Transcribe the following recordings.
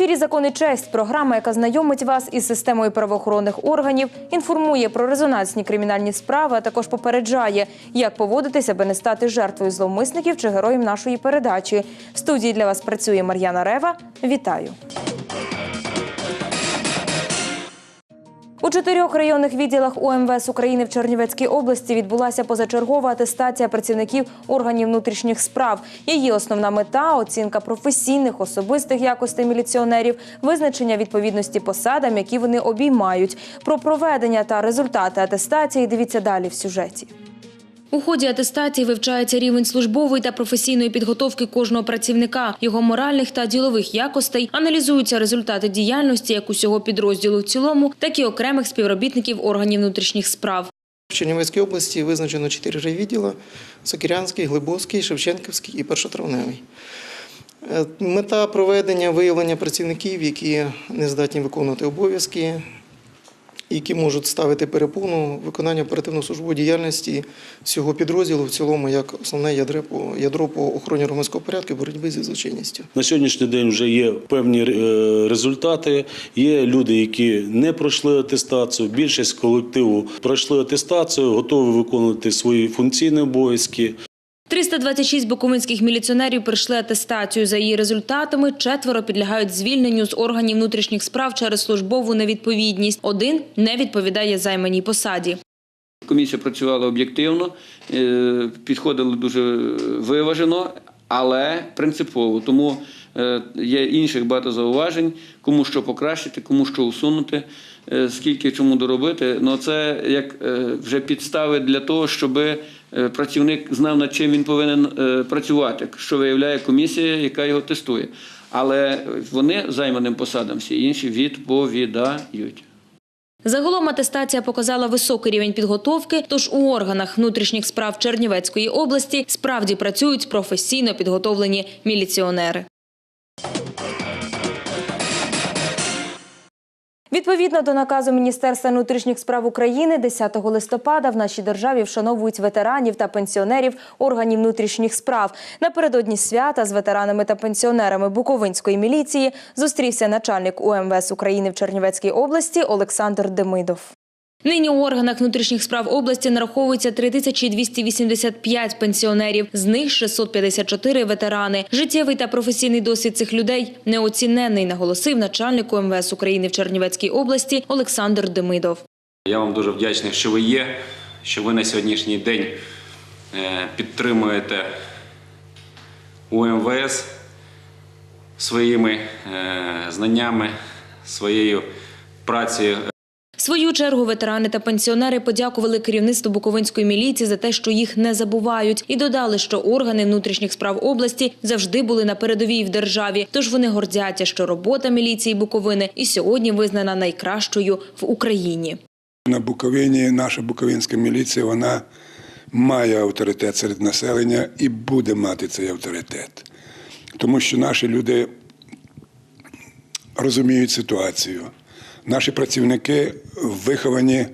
ефірі «Закон і честь» – програма, яка знайомить вас із системою правоохоронних органів, інформує про резонансні кримінальні справи, а також попереджає, як поводитися, аби не стати жертвою зловмисників чи героєм нашої передачі. В студії для вас працює Мар'яна Рева. Вітаю. У чотирьох районних відділах УМВС України в Чернівецькій області відбулася позачергова атестація працівників органів внутрішніх справ. Її основна мета оцінка професійних особистих якостей міліціонерів, визначення відповідності посадам, які вони обіймають. Про проведення та результати атестації дивіться далі в сюжеті. У ході атестації вивчається рівень службової та професійної підготовки кожного працівника, його моральних та ділових якостей, аналізуються результати діяльності як усього підрозділу в цілому, так і окремих співробітників органів внутрішніх справ. В Чернівецькій області визначено чотири райвідділа – Сокирянський, Глибоцький, Шевченківський і Першотравневий. Е, Мета проведення виявлення працівників, які не здатні виконувати обов'язки, які можуть ставити перепону виконання оперативно-службової діяльності всього підрозділу в цілому як основне ядро по, ядро по охороні громадського порядку і боротьбі зі злочинністю. На сьогоднішній день вже є певні е, результати. Є люди, які не пройшли атестацію. Більшість колективу пройшли атестацію, готові виконувати свої функційні обов'язки. 326 буковинських міліціонерів пройшли атестацію. За її результатами четверо підлягають звільненню з органів внутрішніх справ через службову невідповідність. Один не відповідає займаній посаді. Комісія працювала об'єктивно, е, підходили дуже виважено, але принципово. Тому е, є інших багато зауважень, кому що покращити, кому що усунути, е, скільки чому доробити. Ну це як вже підстави для того, щоб працівник знав, над чим він повинен е, працювати, що виявляє комісія, яка його тестує. Але вони займаним посадам всі інші відповідають. Загалом атестація показала високий рівень підготовки, тож у органах внутрішніх справ Чернівецької області справді працюють професійно підготовлені міліціонери. Відповідно до наказу Міністерства внутрішніх справ України 10 листопада в нашій державі вшановують ветеранів та пенсіонерів органів внутрішніх справ. Напередодні свята з ветеранами та пенсіонерами Буковинської міліції зустрівся начальник УМВС України в Чернівецькій області Олександр Демидов. Нині у органах внутрішніх справ області нараховується 3285 пенсіонерів, з них 654 ветерани. Життєвий та професійний досвід цих людей неоціненний, наголосив начальник УМВС України в Чернівецькій області Олександр Демидов. Я вам дуже вдячний, що ви є, що ви на сьогоднішній день е, підтримуєте УМВС своїми е, знаннями, своєю працею. Свою чергу ветерани та пенсіонери подякували керівництву Буковинської міліції за те, що їх не забувають, і додали, що органи внутрішніх справ області завжди були на передовій в державі. Тож вони гордяться, що робота міліції Буковини і сьогодні визнана найкращою в Україні. На Буковині наша буковинська міліція вона має авторитет серед населення і буде мати цей авторитет. Тому що наші люди розуміють ситуацію. Наші працівники виховані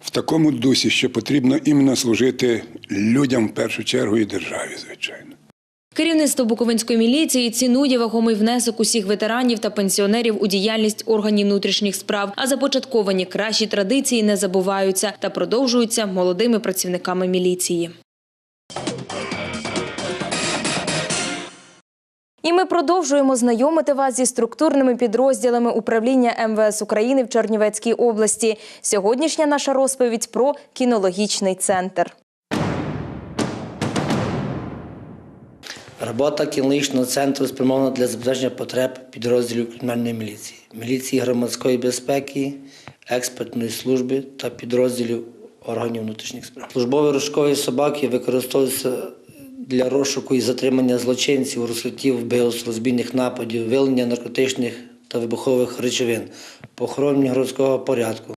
в такому дусі, що потрібно іменно служити людям в першу чергу і державі, звичайно. Керівництво Буковинської міліції цінує вагомий внесок усіх ветеранів та пенсіонерів у діяльність органів внутрішніх справ, а започатковані кращі традиції не забуваються та продовжуються молодими працівниками міліції. І ми продовжуємо знайомити вас зі структурними підрозділами управління МВС України в Чернівецькій області. Сьогоднішня наша розповідь про кінологічний центр. Робота кінологічного центру спрямована для забезпечення потреб підрозділів кримінальної міліції, міліції громадської безпеки, експертної служби та підрозділів органів внутрішніх справ. Службові розшукові собаки використовуються для розшуку і затримання злочинців, розкриттів вбивств, розбійних нападів, вилення наркотичних та вибухових речовин, похоронення городського порядку.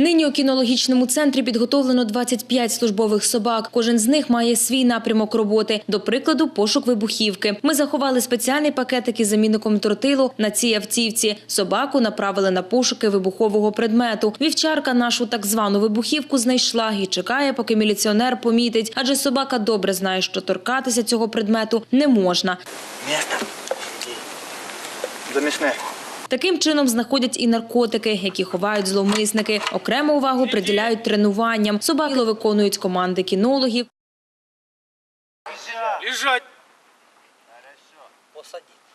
Нині у кінологічному центрі підготовлено 25 службових собак. Кожен з них має свій напрямок роботи. До прикладу, пошук вибухівки. Ми заховали спеціальний пакетик із замінником тротилу на цій автівці. Собаку направили на пошуки вибухового предмету. Вівчарка нашу так звану вибухівку знайшла і чекає, поки міліціонер помітить. Адже собака добре знає, що торкатися цього предмету не можна. Замісне. Таким чином знаходять і наркотики, які ховають зловмисники. Окрему увагу приділяють тренуванням. Собаки виконують команди кінологів. Лежать.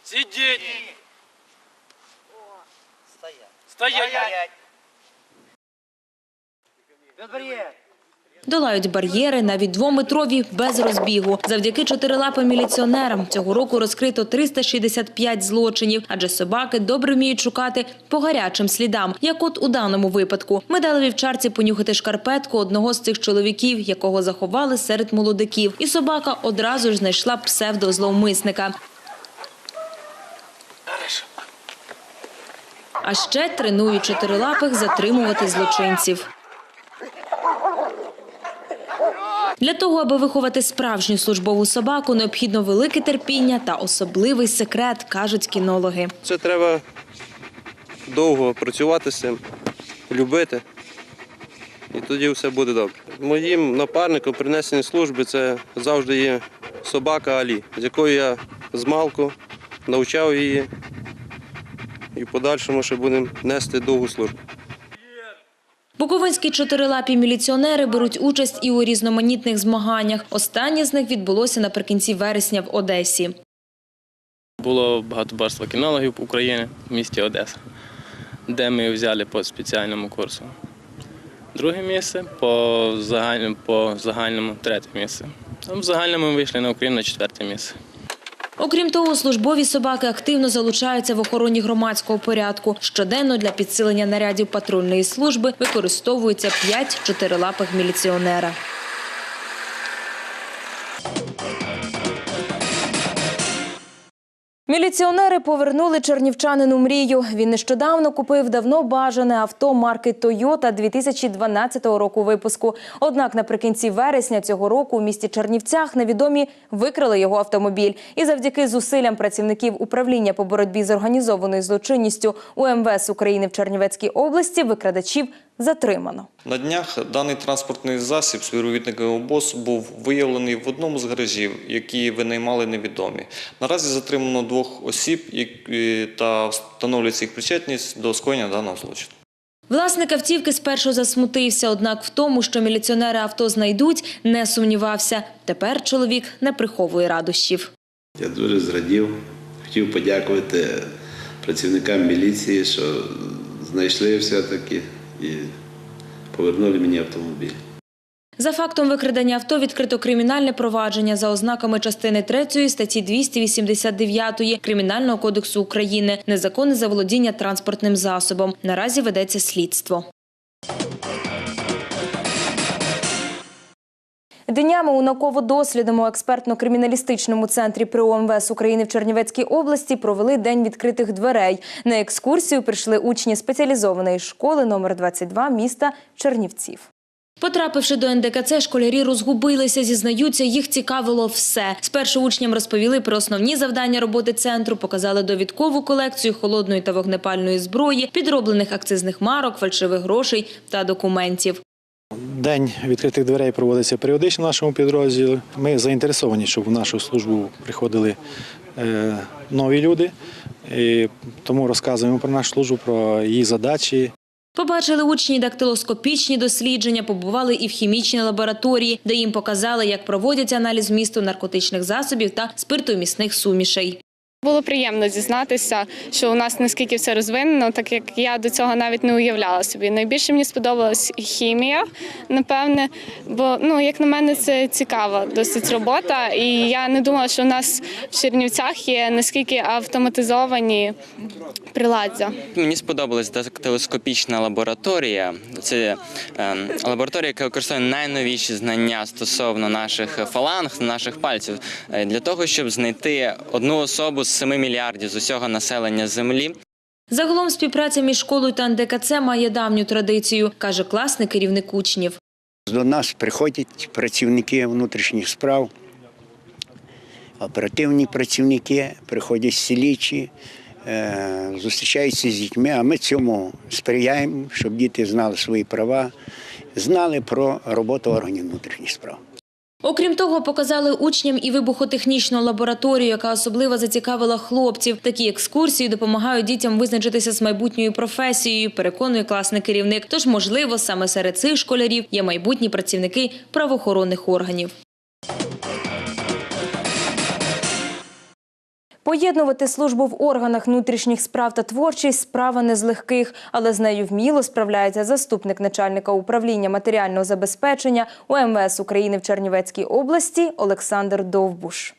Сидеть. Стоять. Долають бар'єри навіть двометрові без розбігу. Завдяки чотирилапим міліціонерам цього року розкрито 365 злочинів, адже собаки добре вміють шукати по гарячим слідам. Як от у даному випадку, ми дали вівчарці понюхати шкарпетку одного з цих чоловіків, якого заховали серед молодиків, і собака одразу ж знайшла псевдозловмисника. А ще тренують чотирилапих затримувати злочинців. Для того, аби виховати справжню службову собаку, необхідно велике терпіння та особливий секрет, кажуть кінологи. Це треба довго працювати з цим, любити, і тоді все буде добре. Моїм напарником принесення служби це завжди є собака Алі, з якою я з малку навчав її і в подальшому ще будемо нести довгу службу. Буковинські чотирилапі міліціонери беруть участь і у різноманітних змаганнях. Останнє з них відбулося наприкінці вересня в Одесі. Було багатоборство кінологів України в місті Одеса, де ми взяли по спеціальному курсу. Друге місце по загальному, по загальному третє місце. В загальному ми вийшли на Україну на четверте місце. Окрім того, службові собаки активно залучаються в охороні громадського порядку. Щоденно для підсилення нарядів патрульної служби використовується п'ять чотирилапих міліціонера. Міліціонери повернули чернівчанину мрію. Він нещодавно купив давно бажане авто марки Toyota 2012 року випуску. Однак наприкінці вересня цього року у місті Чернівцях невідомі викрали його автомобіль. І завдяки зусиллям працівників управління по боротьбі з організованою злочинністю УМВС України в Чернівецькій області викрадачів затримано. На днях даний транспортний засіб співробітниками ОБОС був виявлений в одному з гаражів, які винаймали невідомі. Наразі затримано двох осіб та встановлюється їх причетність до скоєння даного злочину. Власник автівки спершу засмутився, однак в тому, що міліціонери авто знайдуть, не сумнівався. Тепер чоловік не приховує радощів. Я дуже зрадів. Хотів подякувати працівникам міліції, що знайшли все-таки і повернули мені автомобіль. За фактом викрадення авто відкрито кримінальне провадження за ознаками частини 3 статті 289 Кримінального кодексу України незаконне заволодіння транспортним засобом. Наразі ведеться слідство. Днями у науково-дослідному експертно-криміналістичному центрі при ОМВС України в Чернівецькій області провели день відкритих дверей. На екскурсію прийшли учні спеціалізованої школи номер 22 міста Чернівців. Потрапивши до НДКЦ, школярі розгубилися, зізнаються, їх цікавило все. Спершу учням розповіли про основні завдання роботи центру, показали довідкову колекцію холодної та вогнепальної зброї, підроблених акцизних марок, фальшивих грошей та документів. День відкритих дверей проводиться періодично в нашому підрозділі. Ми заінтересовані, щоб в нашу службу приходили е, нові люди, і тому розказуємо про нашу службу, про її задачі. Побачили учні дактилоскопічні дослідження, побували і в хімічній лабораторії, де їм показали, як проводять аналіз вмісту наркотичних засобів та спиртомісних сумішей. Було приємно дізнатися, що у нас наскільки все розвинено, так як я до цього навіть не уявляла собі. Найбільше мені сподобалась хімія, напевне, бо ну як на мене, це цікава досить робота. І я не думала, що у нас в Чернівцях є наскільки автоматизовані приладдя. Мені сподобалась дактилоскопічна лабораторія. Це е, лабораторія, яка використовує найновіші знання стосовно наших фаланг, наших пальців, е, для того, щоб знайти одну особу з 7 мільярдів з усього населення Землі. Загалом співпраця між школою та НДКЦ має давню традицію, каже класний керівник учнів. До нас приходять працівники внутрішніх справ, оперативні працівники, приходять слідчі, е, зустрічаються з дітьми, а ми цьому сприяємо, щоб діти знали свої права, знали про роботу органів внутрішніх справ. Окрім того, показали учням і вибухотехнічну лабораторію, яка особливо зацікавила хлопців. Такі екскурсії допомагають дітям визначитися з майбутньою професією, переконує класний керівник. Тож, можливо, саме серед цих школярів є майбутні працівники правоохоронних органів. Поєднувати службу в органах внутрішніх справ та творчість справа не з легких, але з нею вміло справляється заступник начальника управління матеріального забезпечення УМВС України в Чернівецькій області Олександр Довбуш.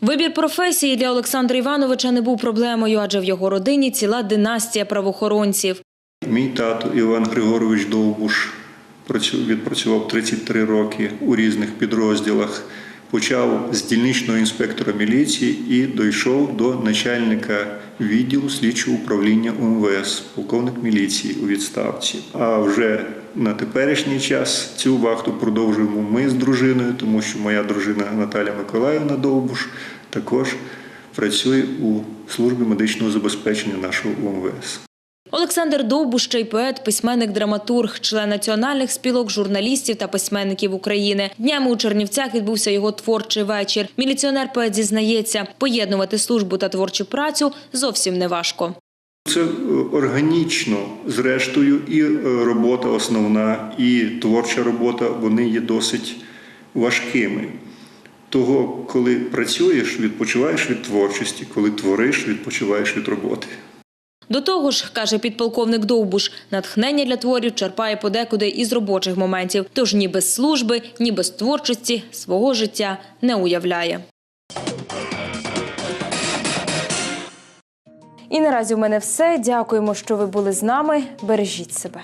Вибір професії для Олександра Івановича не був проблемою, адже в його родині ціла династія правоохоронців. Мій тато Іван Григорович Довбуш працю- відпрацював 33 роки у різних підрозділах. Почав з дільничного інспектора міліції і дійшов до начальника відділу слідчого управління УМВС, полковник міліції у відставці. А вже на теперішній час цю вахту продовжуємо ми з дружиною, тому що моя дружина Наталя Миколаївна Довбуш також працює у службі медичного забезпечення нашого УМВС. Олександр Довбуш ще й поет, письменник, драматург, член національних спілок, журналістів та письменників України. Днями у Чернівцях відбувся його творчий вечір. Міліціонер поет зізнається, поєднувати службу та творчу працю зовсім не важко. Це е, органічно, зрештою, і е, робота основна, і творча робота вони є досить важкими. Того, коли працюєш, відпочиваєш від творчості, коли твориш, відпочиваєш від роботи. До того ж, каже підполковник Довбуш, натхнення для творів черпає подекуди із робочих моментів. Тож ні без служби, ні без творчості свого життя не уявляє. І наразі в мене все. Дякуємо, що ви були з нами. Бережіть себе.